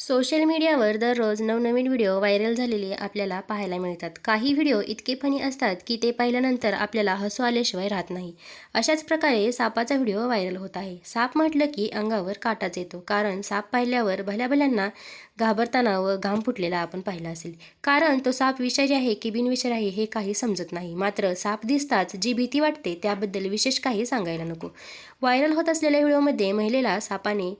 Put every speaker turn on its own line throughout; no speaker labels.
Social मीडियावर दररोज नवनवीन व्हिडिओ व्हायरल झालेले आपल्याला पाहायला मिळतात. काही व्हिडिओ इतके फनी असतात की ते पाहिल्यानंतर आपल्याला हसू आल्याशिवाय राहत नाही. अशाच प्रकारे सापाचा व्हिडिओ व्हायरल होत आहे. साप म्हटलं की अंगावर काटाच येतो. कारण साप पाहिल्यावर भल्या भल्यांना घाबरताना व घाम फुटलेला आपण पाहिला असेल. कारण तो साप विषारी आहे की बिनविषारी आहे हे काही समजत नाही. मात्र साप दिसताच जी भीती वाटते त्याबद्दल विशेष काही सांगायला नको. व्हायरल होत असलेल्या व्हिडिओमध्ये महिलेला सापाने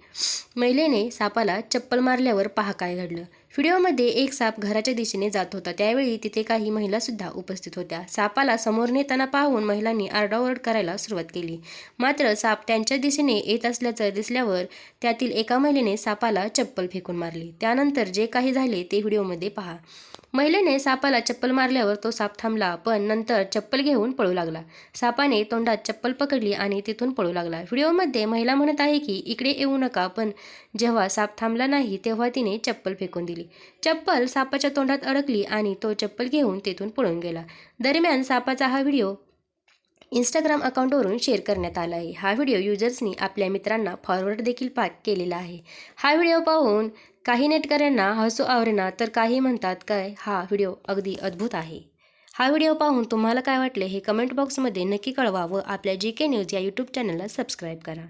महिलेने सापाला चप्पल मारल्यावर पहा काय घडलं. व्हिडिओमध्ये एक साप घराच्या दिशेने जात होता. त्यावेळी तिथे काही महिलासुद्धा उपस्थित होत्या. सापाला समोर नेताना पाहून महिलांनी आरडाओरड करायला सुरुवात केली. मात्र साप त्यांच्या दिशेने येत असल्याचं दिसल्यावर त्यातील एका महिलेने सापाला चप्पल फेकून मारली. त्यानंतर जे काही झाले ते व्हिडिओमध्ये पहा. महिलेने सापाला चप्पल मारल्यावर तो साप थांबला पण नंतर चप्पल घेऊन पळू लागला. सापाने तोंडात चप्पल पकडली आणि तिथून पळू लागला. व्हिडिओमध्ये महिला म्हणत आहे की इकडे येऊ नका पण जेव्हा साप थांबला नाही तेव्हा तिने चप्पल फेकून दिली. चप्पल सापाच्या तोंडात अडकली आणि तो चप्पल घेऊन तिथून पळून गेला. दरम्यान सापाचा हा व्हिडिओ इंस्टाग्राम अकाउंटवरून शेअर करण्यात आला आहे. हा व्हिडिओ युजर्सनी आपल्या मित्रांना फॉरवर्ड देखील पा केलेला आहे. हा व्हिडिओ पाहून काही नेटकऱ्यांना हसू आवरेना तर काही म्हणतात काय? हा व्हिडिओ अगदी अद्भुत आहे. हा व्हिडिओ पाहून तुम्हाला काय वाटले हे कमेंट बॉक्समध्ये नक्की कळवा व आपल्या जी के न्यूज या यूट्यूब चॅनलला सबस्क्राईब करा.